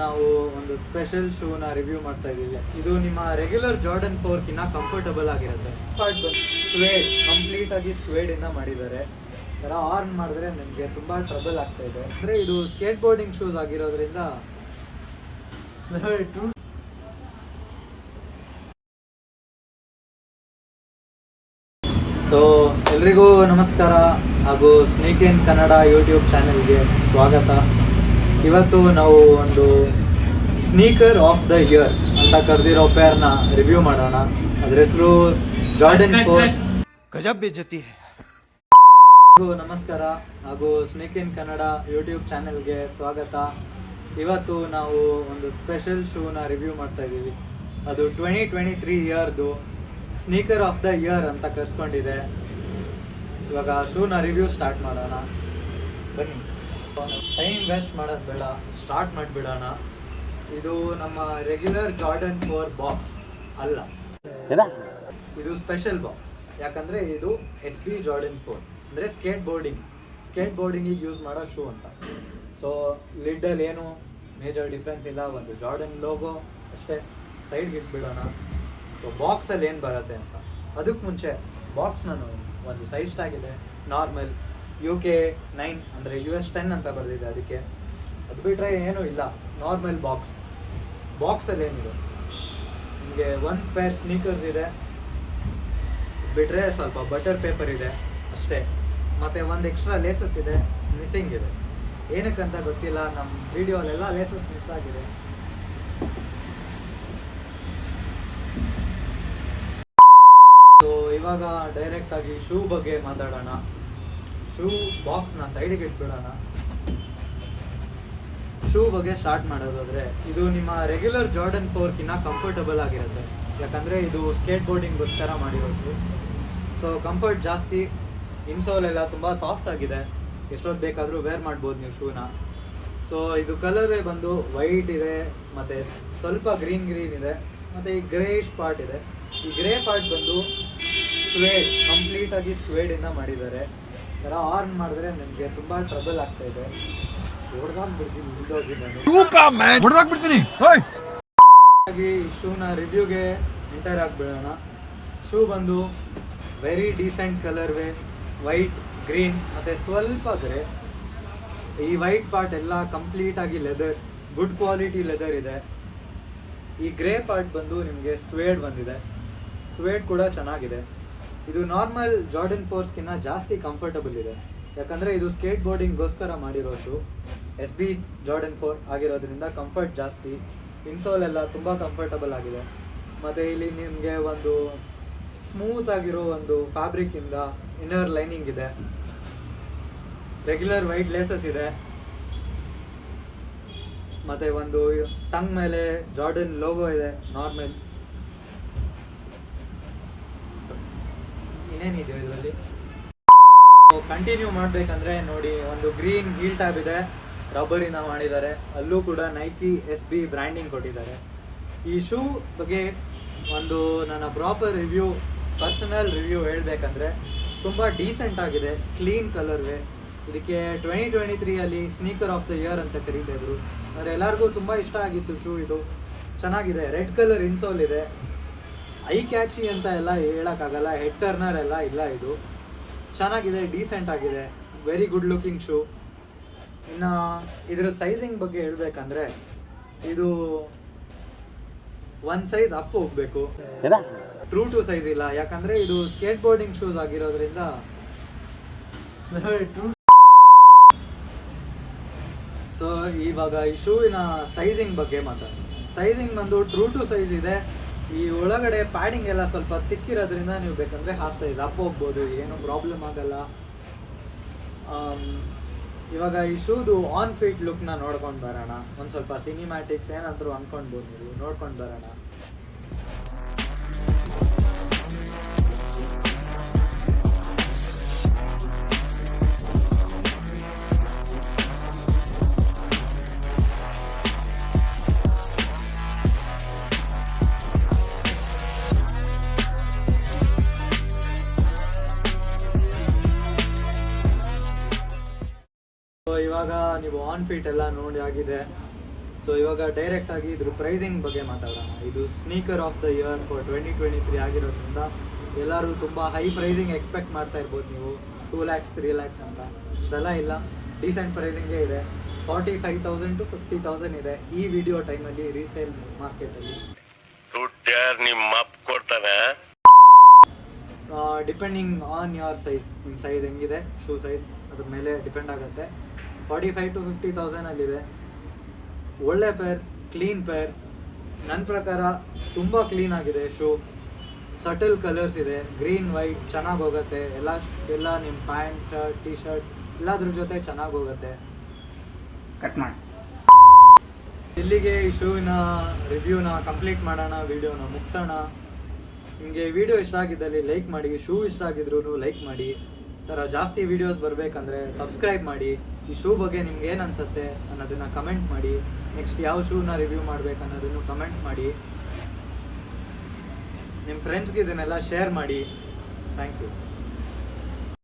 ನಾವು ಒಂದು special ಶೂನ review ಮಾಡ್ತಾ ಇದ್ದೀವಿ. ಇದು ನಿಮ್ಮ ರೆಗ್ಯುಲರ್ ಜಾರ್ಡನ್ ಫೋರ್ಕಿನ್ನ ಕಂಫರ್ಟಬಲ್ ಆಗಿರುತ್ತೆ. ಸ್ವೇಡ್ ಕಂಪ್ಲೀಟ್ ಆಗಿ ಇಂದ ಮಾಡಿದ್ದಾರೆ. ಥರ ಆರ್ನ್ ಮಾಡಿದ್ರೆ ನಿಮಗೆ ತುಂಬಾ ಟ್ರಬಲ್ ಆಗ್ತಾ ಇದೆ. ಅಂದ್ರೆ ಇದು ಸ್ಕೇಟ್ ಬೋರ್ಡಿಂಗ್ ಶೂಸ್ ಆಗಿರೋದ್ರಿಂದ ಸೊ ಎಲ್ರಿಗೂ ನಮಸ್ಕಾರ ಹಾಗೂ ಸ್ನೇಕ್ ಇನ್ ಕನ್ನಡ ಯೂಟ್ಯೂಬ್ ಚಾನೆಲ್ಗೆ ಸ್ವಾಗತ. ಇವತ್ತು ನಾವು ಒಂದು ಸ್ನೀಕರ್ ಆಫ್ ದ ಇಯರ್ ಅಂತ ಕರೆದಿರೋ ಪೇರ್ನ ರಿವ್ಯೂ ಮಾಡೋಣ. ಅದ್ರ ಹೆಸರು ಜಾರ್ಡನ್ ಫೋರ್ ಗಜಬ್ ಜೊತೆ. ನಮಸ್ಕಾರ. ಹಾಗೂ ಸ್ನೇಕ್ ಇನ್ ಕನ್ನಡ ಯೂಟ್ಯೂಬ್ ಚಾನೆಲ್ಗೆ ಸ್ವಾಗತ. ಇವತ್ತು ನಾವು ಒಂದು ಸ್ಪೆಷಲ್ ಶೂನ ರಿವ್ಯೂ ಮಾಡ್ತಾ ಇದ್ದೀವಿ. ಅದು ಟ್ವೆಂಟಿ ಟ್ವೆಂಟಿ ತ್ರೀ ಇಯರ್ದು ಸ್ನೀಕರ್ ಆಫ್ ದ ಇಯರ್ ಅಂತ ಕರ್ಸ್ಕೊಂಡಿದೆ. ಇವಾಗ ಶೂನ ರಿವ್ಯೂ ಸ್ಟಾರ್ಟ್ ಮಾಡೋಣ. ಬನ್ನಿ. ಟೈಮ್ ವೇಸ್ಟ್ ಮಾಡೋದು ಬೇಡ ಸ್ಟಾರ್ಟ್ ಮಾಡಿಬಿಡೋಣ. ಇದು ನಮ್ಮ ರೆಗ್ಯುಲರ್ ಜಾರ್ಡನ್ ಫೋರ್ ಬಾಕ್ಸ್ ಅಲ್ಲ. ಇದು ಸ್ಪೆಷಲ್ ಬಾಕ್ಸ್ ಯಾಕಂದ್ರೆ ಇದು ಎಸ್ ಬಿ ಜಾರ್ಡನ್ ಫೋರ್ ಅಂದ್ರೆ ಸ್ಕೇಟ್ ಬೋರ್ಡಿಂಗ್ ಸ್ಕೇಟ್ ಬೋರ್ಡಿಂಗಿಗೆ ಯೂಸ್ ಮಾಡೋ ಶೂ ಅಂತ. ಸೊ ಲಿಡ್ಡಲ್ಲಿ ಏನು ಮೇಜರ್ ಡಿಫ್ರೆನ್ಸ್ ಇಲ್ಲ ಒಂದು ಜಾರ್ಡನ್ ಲೋಗೋ ಅಷ್ಟೇ. ಸೈಡ್ಗೆ ಇಟ್ಬಿಡೋಣ. ಸೊ ಬಾಕ್ಸಲ್ಲಿ ಏನು ಬರುತ್ತೆ ಅಂತ. ಅದಕ್ಕೆ ಮುಂಚೆ ಬಾಕ್ಸ್ ನಾನು ಒಂದು ಸೈಜ್ ಆಗಿದೆ ನಾರ್ಮಲ್ ಯು ಕೆ ನೈನ್ ಅಂದರೆ ಯು ಎಸ್ ಟೆನ್ ಅಂತ ಬರೆದಿದೆ ಅದಕ್ಕೆ. ಅದು ಬಿಟ್ಟರೆ ಏನೂ ಇಲ್ಲ. ನಾರ್ಮಲ್ ಬಾಕ್ಸ್ ಬಾಕ್ಸಲ್ಲಿ ಏನಿದೆ? ನಿಮಗೆ ಒಂದು ಪೇರ್ ಸ್ನೀಕರ್ಸ್ ಇದೆ. ಬಿಟ್ಟರೆ ಸ್ವಲ್ಪ ಬಟರ್ ಪೇಪರ್ ಇದೆ ಅಷ್ಟೇ. ಮತ್ತೆ ಒಂದು ಎಕ್ಸ್ಟ್ರಾ ಲೇಸಸ್ ಇದೆ ಮಿಸ್ಸಿಂಗ್ ಇದೆ. ಏನಕ್ಕಂತ ಗೊತ್ತಿಲ್ಲ. ನಮ್ಮ ವಿಡಿಯೋಲೆಲ್ಲ ಲೇಸಸ್ ಮಿಸ್ ಆಗಿದೆ. ಸೊ ಇವಾಗ ಡೈರೆಕ್ಟ್ ಆಗಿ ಶೂ ಬಗ್ಗೆ ಮಾತಾಡೋಣ. ಶೂ ಬಾಕ್ಸ್ನ ಸೈಡಿಗೆ ಇಟ್ಬಿಡೋಣ. ಶೂ ಬಗ್ಗೆ ಸ್ಟಾರ್ಟ್ ಮಾಡೋದಾದ್ರೆ, ಇದು ನಿಮ್ಮ ರೆಗ್ಯುಲರ್ ಜಾರ್ಡನ್ ಫೋರ್ಕಿನ್ನ ಕಂಫರ್ಟಬಲ್ ಆಗಿರುತ್ತೆ. ಯಾಕಂದ್ರೆ ಇದು ಸ್ಕೇಟ್ ಬೋರ್ಡಿಂಗ್ಗೋಸ್ಕರ ಮಾಡಿರೋ ಶೂ ಸೊ ಕಂಫರ್ಟ್ ಜಾಸ್ತಿ ಇನ್ಸೋಲ್ ಎಲ್ಲ ತುಂಬ ಸಾಫ್ಟ್ ಆಗಿದೆ. ಎಷ್ಟೊತ್ತು ಬೇಕಾದರೂ ವೇರ್ ಮಾಡ್ಬೋದು ನೀವು ಶೂನ ಸೊ ಇದು ಕಲರೇ ಬಂದು ವೈಟ್ ಇದೆ, ಮತ್ತೆ ಸ್ವಲ್ಪ ಗ್ರೀನ್ ಗ್ರೀನ್ ಇದೆ, ಮತ್ತೆ ಈ ಗ್ರೇಷ್ ಪಾರ್ಟ್ ಇದೆ. ಈ ಗ್ರೇ ಪಾರ್ಟ್ ಬಂದು ಸ್ವೇಡ್ ಕಂಪ್ಲೀಟ್ ಆಗಿ ಸ್ವೇಡ್ ಇಂದ ಮಾಡಿದ್ದಾರೆ. ಥರ ಆನ್ ಮಾಡಿದ್ರೆ ನನಗೆ ತುಂಬ ಟ್ರಬಲ್ ಆಗ್ತಾ ಇದೆ. ಹೊಡೆದಾಗ್ಬಿಡ್ತೀನಿ ನಾನು ಹೊಡೆದಾಗ್ಬಿಡ್ತೀನಿ ಹಾಗಾಗಿ ಶೂನ ರಿವ್ಯೂಗೆ ಎಂಟರ್ ಆಗಿಬಿಡೋಣ. ಶೂ ಬಂದು very decent colourway white green ಮತ್ತು ಸ್ವಲ್ಪ ಗ್ರೇ ಈ ವೈಟ್ ಪಾರ್ಟ್ ಎಲ್ಲ ಕಂಪ್ಲೀಟ್ ಆಗಿ ಲೆದರ್ ಗುಡ್ ಕ್ವಾಲಿಟಿ ಲೆದರ್ ಇದೆ. ಈ ಗ್ರೇ ಪಾರ್ಟ್ ಬಂದು ನಿಮಗೆ ಸ್ವೇಡ್ ಬಂದಿದೆ. ಸ್ವೇಡ್ ಕೂಡ ಚೆನ್ನಾಗಿದೆ. ಇದು ನಾರ್ಮಲ್ ಜಾರ್ಡನ್ ಫೋರ್ಸ್ಗಿನ್ನ ಜಾಸ್ತಿ ಕಂಫರ್ಟಬಲ್ ಇದೆ. ಯಾಕಂದ್ರೆ ಇದು ಸ್ಕೇಟ್ ಬೋರ್ಡಿಂಗ್ಗೋಸ್ಕರ ಮಾಡಿರೋ shoe S B Jordan four ಆಗಿರೋದ್ರಿಂದ ಕಂಫರ್ಟ್ ಜಾಸ್ತಿ. ಇನ್ಸೋಲ್ ಎಲ್ಲ ತುಂಬ ಕಂಫರ್ಟಬಲ್ ಆಗಿದೆ. ಮತ್ತೆ ಇಲ್ಲಿ ನಿಮಗೆ ಒಂದು ಸ್ಮೂತ್ ಆಗಿರೋ ಒಂದು ಫ್ಯಾಬ್ರಿಕ್ ಇಂದ ಇನ್ನರ್ ಲೈನಿಂಗ್ ಇದೆ. ರೆಗ್ಯುಲರ್ ವೈಟ್ ಲೇಸಸ್ ಇದೆ. ಮತ್ತೆ ಒಂದು ಟಂಗ್ ಮೇಲೆ ಜಾರ್ಡನ್ ಲೋಗೋ ಇದೆ ನಾರ್ಮಲ್ ಇನ್ನೇನಿದೆ ಇದರಲ್ಲಿ? ಕಂಟಿನ್ಯೂ ಮಾಡಬೇಕಂದ್ರೆ ನೋಡಿ, ಒಂದು ಗ್ರೀನ್ ಹೀಲ್ ಟ್ಯಾಬ್ ಇದೆ. ರಬ್ಬರಿಂದ ಮಾಡಿದ್ದಾರೆ. ಅಲ್ಲೂ ಕೂಡ ನೈಕಿ ಎಸ್ ಬಿ ಬ್ರ್ಯಾಂಡಿಂಗ್ ಕೊಟ್ಟಿದ್ದಾರೆ. ಈ ಶೂ ಬಗ್ಗೆ ಒಂದು ನನ್ನ ಪ್ರಾಪರ್ ರಿವ್ಯೂ ಪರ್ಸನಲ್ ರಿವ್ಯೂ ಹೇಳಬೇಕಂದ್ರೆ ತುಂಬ ಡೀಸೆಂಟ್ ಆಗಿದೆ. ಕ್ಲೀನ್ ಕಲರ್ವೇ ಇದಕ್ಕೆ ಟ್ವೆಂಟಿ ಟ್ವೆಂಟಿ ತ್ರೀಯಲ್ಲಿ ಸ್ನೀಕರ್ ಆಫ್ ದ ಇಯರ್ ಅಂತ ಕರೀತಾ ಇದ್ರು. ಆದರೆ ಎಲ್ಲರಿಗೂ ತುಂಬ ಇಷ್ಟ ಆಗಿತ್ತು ಶೂ ಇದು. ಚೆನ್ನಾಗಿದೆ. ರೆಡ್ ಕಲರ್ ಇನ್ಸೋಲ್ ಇದೆ. ಐ ಕ್ಯಾಚಿ ಅಂತ ಎಲ್ಲ ಹೇಳೋಕ್ಕಾಗಲ್ಲ ಹೆಡ್ ಟರ್ನರ್ ಎಲ್ಲ ಇಲ್ಲ ಇದು. ಚೆನ್ನಾಗಿದೆ ಡೀಸೆಂಟ್ ಆಗಿದೆ ವೆರಿ ಗುಡ್ ಲುಕಿಂಗ್ ಶೂ ಇನ್ನು ಇದರ ಸೈಜಿಂಗ್ ಬಗ್ಗೆ ಹೇಳಬೇಕಂದ್ರೆ ಇದು ಒನ್ ಸೈಜ್ ಅಪ್ ಹೋಗ್ಬೇಕು. ಟ್ರೂ ಟು ಸೈಜ್ ಇಲ್ಲ ಯಾಕಂದ್ರೆ ಇದು ಸ್ಕೇಟ್ ಬೋರ್ಡಿಂಗ್ ಶೂಸ್ ಆಗಿರೋದ್ರಿಂದ ಸೊ ಇವಾಗ ಈ ಶೂವಿನ ಸೈಜಿಂಗ್ ಬಗ್ಗೆ ಮಾತಾಡ್ತೀನಿ. ಸೈಜಿಂಗ್ ಬಂದು ಟ್ರೂ ಟು ಸೈಜ್ ಇದೆ ಈ ಒಳಗಡೆ ಪ್ಯಾಡಿಂಗ್ ಎಲ್ಲ ಸ್ವಲ್ಪ ತಿಕ್ಕಿರೋದ್ರಿಂದ ನೀವು ಬೇಕಂದ್ರೆ ಹಾಫ್ ಸೈಜ್ ಅಪ್ ಹೋಗ್ಬೋದು, ಏನು ಪ್ರಾಬ್ಲಮ್ ಆಗಲ್ಲ. ಇವಾಗ ಈ ಶೂದು ಆನ್ ಫೀಟ್ ಲುಕ್ನ ನೋಡ್ಕೊಂಡು ಬರೋಣ. ಒಂದು ಸ್ವಲ್ಪ ಸಿನಿಮ್ಯಾಟಿಕ್ಸ್ ಏನಂದ್ರು ಅನ್ಕೊಂಡ್ಬೋದು ನೀವು, ನೋಡ್ಕೊಂಡು ಬರೋಣ. ಇವಾಗ ನೀವು ಆನ್ ಫೀಟ್ ಎಲ್ಲ ನೋಡಿ ಆಗಿದೆ. ಸೊ ಇವಾಗ ಡೈರೆಕ್ಟ್ ಆಗಿ ಇದ್ರ ಪ್ರೈಸಿಂಗ್ ಬಗ್ಗೆ ಮಾತಾಡೋಣ. ಇದು sneaker of the year for twenty twenty three ಆಗಿರೋದ್ರಿಂದ ಎಲ್ಲರೂ ತುಂಬ ಹೈ ಪ್ರೈಸಿಂಗ್ ಎಕ್ಸ್ಪೆಕ್ಟ್ ಮಾಡ್ತಾ ಇರ್ಬೋದು ನೀವು. ಟೂ ಲ್ಯಾಕ್ಸ್ ತ್ರೀ ಲ್ಯಾಕ್ಸ್ ಅಂತ. ಅಷ್ಟೆಲ್ಲ ಇಲ್ಲ. ಡೀಸೆಂಟ್ ಪ್ರೈಸಿಂಗೇ ಇದೆ. Forty five thousand to fifty thousand ಇದೆ ಈ ವಿಡಿಯೋ ಟೈಮಲ್ಲಿ ರೀಸೇಲ್ ಮಾರ್ಕೆಟಲ್ಲಿ ಡಿಪೆಂಡಿಂಗ್ ಆನ್ ಯುವರ್ ಸೈಜ್ ನಿಮ್ಮ ಸೈಜ್ ಹೆಂಗಿದೆ? ಶೂ ಸೈಜ್ ಅದ್ರ ಮೇಲೆ ಡಿಪೆಂಡ್ ಆಗುತ್ತೆ. ಫಾರ್ಟಿ ಫೈವ್ ಟು ಫಿಫ್ಟಿ ತೌಸಂಡಲ್ಲಿದೆ ಒಳ್ಳೆ ಪೇರ್ ಕ್ಲೀನ್ ಪೇರ್ ನನ್ನ ಪ್ರಕಾರ ತುಂಬ ಕ್ಲೀನ್ ಆಗಿದೆ ಶೂ ಸಟಲ್ ಕಲರ್ಸ್ ಇದೆ ಗ್ರೀನ್ ವೈಟ್ ಚೆನ್ನಾಗಿ ಹೋಗುತ್ತೆ. ಎಲ್ಲ ಎಲ್ಲ ನಿಮ್ಮ ಪ್ಯಾಂಟ್ ಶರ್ಟ್ ಟಿ ಶರ್ಟ್ ಎಲ್ಲದ್ರ ಜೊತೆ ಚೆನ್ನಾಗಿ ಹೋಗುತ್ತೆ. ಕಟ್ ಮಾಡಿ. ಇಲ್ಲಿಗೆ ಈ ಶೂವಿನ ರಿವ್ಯೂನ ಕಂಪ್ಲೀಟ್ ಮಾಡೋಣ ವಿಡಿಯೋನ ಮುಗಿಸೋಣ. ನಿಮಗೆ ವಿಡಿಯೋ ಇಷ್ಟ ಆಗಿದ್ದಲ್ಲಿ ಲೈಕ್ ಮಾಡಿ ಶೂ ಇಷ್ಟ ಆಗಿದ್ರು ಲೈಕ್ ಮಾಡಿ. ಥರ ಜಾಸ್ತಿ ವಿಡಿಯೋಸ್ ಬರಬೇಕಂದ್ರೆ ಸಬ್ಸ್ಕ್ರೈಬ್ ಮಾಡಿ. ಈ ಶೂ ಬಗ್ಗೆ ನಿಮ್ಗೆ ಏನು ಅನ್ಸುತ್ತೆ ಅನ್ನೋದನ್ನ ಕಮೆಂಟ್ ಮಾಡಿ. ನೆಕ್ಸ್ಟ್ ಯಾವ ಶೂನ ರಿವ್ಯೂ ಮಾಡ್ಬೇಕು ಅನ್ನೋದನ್ನು ಕಮೆಂಟ್ ಮಾಡಿ. ನಿಮ್ಮ ಫ್ರೆಂಡ್ಸ್ಗೆ ಇದನ್ನೆಲ್ಲ ಶೇರ್ ಮಾಡಿ. Thank you